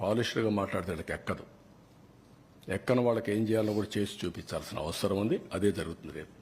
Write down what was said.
పాలిష్డ్గా మాట్లాడితే వాళ్ళకి ఎక్కదు. ఎక్కని వాళ్ళకి ఏం చేయాలో కూడా చేసి చూపించాల్సిన అవసరం ఉంది. అదే జరుగుతుంది రేపు.